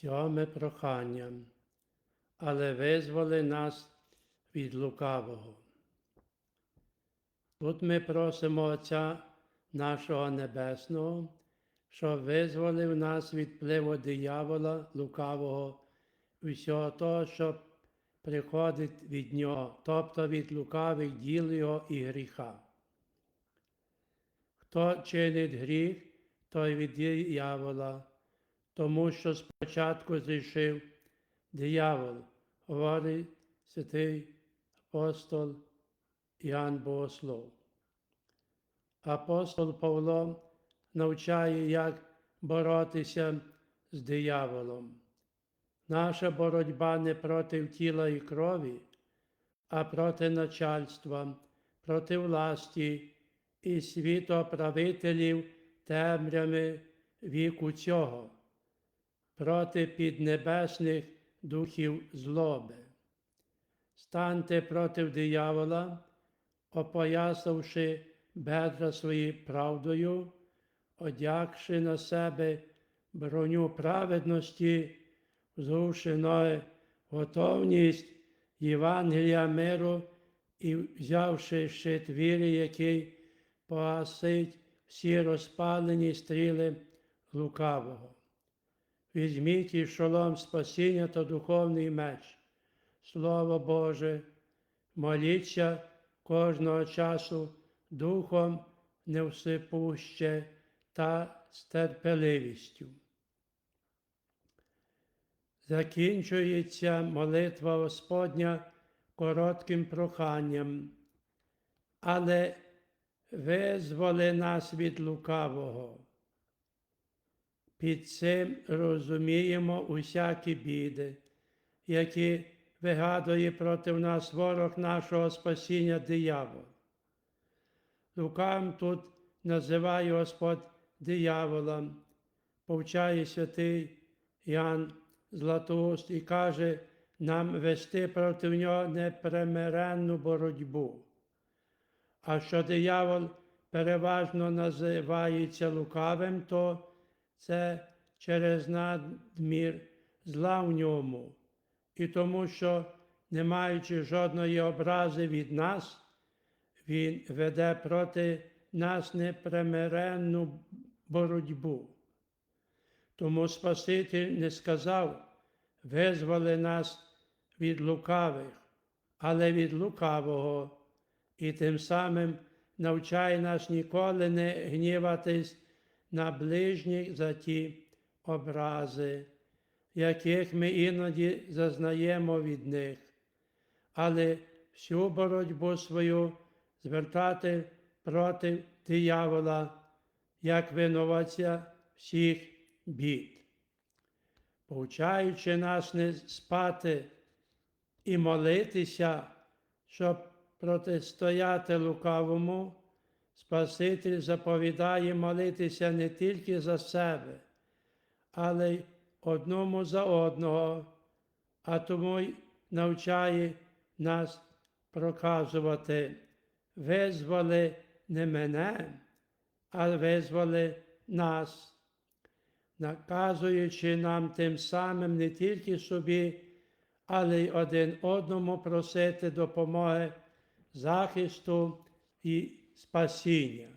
Сьоме прохання, але визволи нас від лукавого. Тут ми просимо Отця нашого Небесного, щоб визволив нас від впливу диявола лукавого, всього того, що приходить від нього, тобто від лукавих діл його і гріха. Хто чинить гріх, той від диявола, тому що спочатку зрішив диявол, говорить святий апостол Іоанн Богослов. Апостол Павло навчає, як боротися з дияволом. Наша боротьба не проти тіла і крові, а проти начальства, проти власті і світоправителів темряви віку цього, проти піднебесних духів злоби. Станьте проти диявола, опоясавши бедра свої правдою, одягши на себе броню праведності, взувши ноги готовність Євангелія миру і взявши щит віри, який погасить всі розпалені стріли лукавого. Візьміть і шолом спасіння та духовний меч. Слово Боже, моліться кожного часу духом невсипуще та з терпеливістю. Закінчується молитва Господня коротким проханням, але визволи нас від лукавого. Під цим розуміємо усякі біди, які вигадує проти нас ворог нашого спасіння диявол. Лукавим тут називає Господь дияволом, повчає святий Ян Златоуст і каже нам вести проти нього непримиренну боротьбу. А що диявол переважно називається лукавим, то це через надмір зла в ньому, і тому, що, не маючи жодної образи від нас, він веде проти нас непримиренну боротьбу. Тому Спаситель не сказав, визволи нас від лукавих, але від лукавого, і тим самим навчає нас ніколи не гніватись на ближніх за ті образи, яких ми іноді зазнаємо від них, але всю боротьбу свою звертати проти диявола, як винуватця всіх бід. Повчаючи нас не спати і молитися, щоб протистояти лукавому, Спаситель заповідає молитися не тільки за себе, але й одному за одного, а тому й навчає нас проказувати, визволи не мене, а визволи нас, наказуючи нам тим самим не тільки собі, але й один одному просити допомоги, захисту і спасіння.